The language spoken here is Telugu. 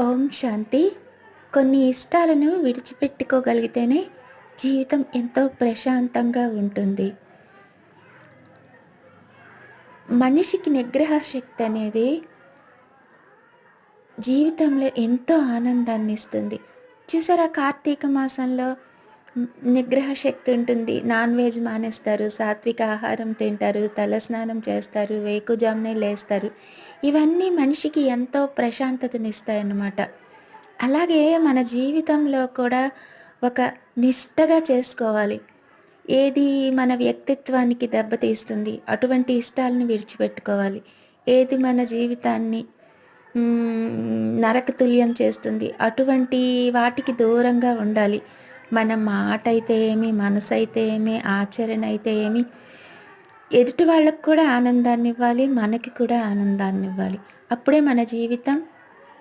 ఓం శాంతి. కొన్ని ఇష్టాలను విడిచిపెట్టుకోగలిగితేనే జీవితం ఎంతో ప్రశాంతంగా ఉంటుంది. మనిషికి నిగ్రహ శక్తి అనేది జీవితంలో ఎంతో ఆనందాన్ని ఇస్తుంది చూసారా కార్తీక మాసంలో నిగ్రహ శక్తి ఉంటుంది. నాన్ వెజ్ మానేస్తారు సాత్విక ఆహారం తింటారు తలస్నానం చేస్తారు వేకుజామునే లేస్తారు. ఇవన్నీ మనిషికి ఎంతో ప్రశాంతతనిస్తాయన్నమాట. అలాగే మన జీవితంలో కూడా ఒక నిష్టగా చేసుకోవాలి. ఏది మన వ్యక్తిత్వానికి దెబ్బతీస్తుంది అటువంటి ఇష్టాలను విడిచిపెట్టుకోవాలి. ఏది మన జీవితాన్ని నరకతుల్యం చేస్తుంది అటువంటి వాటికి దూరంగా ఉండాలి. మన మాట అయితే ఏమి మనసు అయితే ఏమి ఆచరణ అయితే ఏమి ఎదుటి వాళ్ళకు కూడా ఆనందాన్ని ఇవ్వాలి మనకి కూడా ఆనందాన్ని ఇవ్వాలి అప్పుడే మన జీవితం